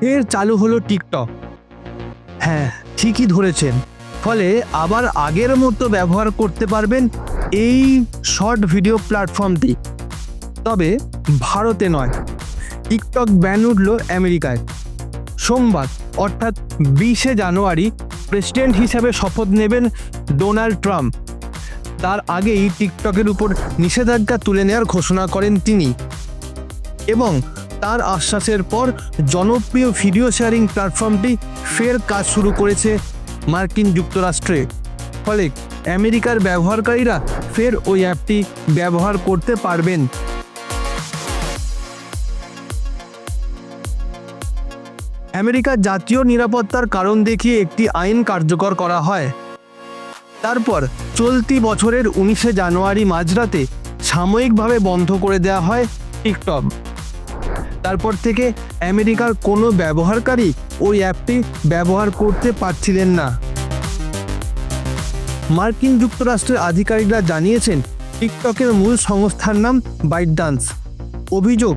ফের চালু হলো টিকটক। হ্যাঁ ঠিকই ধরেছেন। ফলে আবার আগের মতো ব্যবহার করতে পারবেন এই শর্ট ভিডিও প্ল্যাটফর্মটি। তবে ভারতে নয়, টিকটক ব্যান উঠল আমেরিকায়। সোমবার, অর্থাৎ বিশে জানুয়ারি, প্রেসিডেন্ট হিসেবে শপথ নেবেন ডোনাল্ড ট্রাম্প। তার আগেই টিকটকের উপর নিষেধাজ্ঞা তুলে নেওয়ার ঘোষণা করেন তিনি। এবং তার আশ্বাসের পর জনপ্রিয় ভিডিও শেয়ারিং প্ল্যাটফর্মটি ফের কাজ শুরু করেছে মার্কিন যুক্তরাষ্ট্রে। ফলে আমেরিকার ব্যবহারকারীরা ফের ওই অ্যাপটি ব্যবহার করতে পারবেন। আমেরিকার জাতীয় নিরাপত্তার কারণ দেখিয়ে একটি আইন কার্যকর করা হয়। তারপর চলতি বছরের উনিশে জানুয়ারি মাঝরাতে সাময়িকভাবে বন্ধ করে দেওয়া হয় টিকটক। তারপর থেকে আমেরিকার কোনো ব্যবহারকারী ওই অ্যাপটি ব্যবহার করতে পারছিলেন না। মার্কিন যুক্তরাষ্ট্রের আধিকারিকরা জানিয়েছেন, টিকটকের মূল সংস্থার নাম বাইটডান্স অভিযোগ,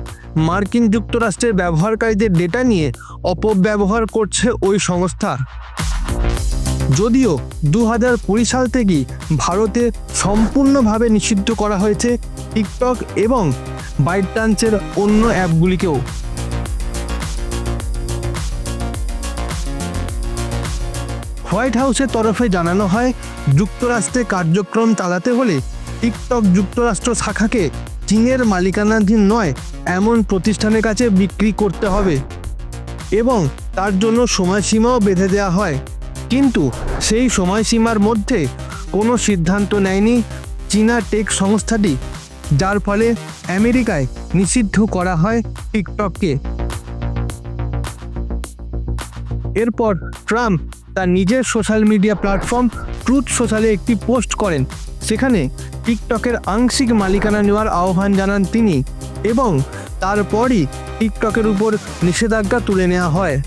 মার্কিন যুক্তরাষ্ট্রের ব্যবহারকারীদের ডেটা নিয়ে অপব্যবহার করছে ওই সংস্থা। যদিও দু হাজার কুড়ি সাল থেকেই ভারতে সম্পূর্ণভাবে নিষিদ্ধ করা হয়েছে টিকটক এবং বাইটডান্সের অন্য অ্যাপগুলিকেও। হোয়াইট হাউসের তরফে জানানো হয়, যুক্তরাষ্ট্রে কার্যক্রম চালাতে হলে টিকটক যুক্তরাষ্ট্র শাখাকে চীনের মালিকানাধীন নয়, এমন প্রতিষ্ঠানের কাছে বিক্রি করতে হবে এবং তার জন্য সময়সীমাও বেঁধে দেওয়া হয়। কিন্তু সেই সময়সীমার মধ্যে কোনো সিদ্ধান্ত নেয়নি চীনা টেক সংস্থাটি। যার ফলে আমেরিকায় নিষিদ্ধ করা হয় টিকটককে। এরপর ট্রাম্প তার নিজের সোশ্যাল মিডিয়া প্ল্যাটফর্ম ট্রুথ সোশ্যালে একটি পোস্ট করেন। সেখানে টিকটকের আংশিক মালিকানা নেওয়ার আহ্বান জানান তিনি এবং তারপরই টিকটকের উপর নিষেধাজ্ঞা তুলে নেওয়া হয়।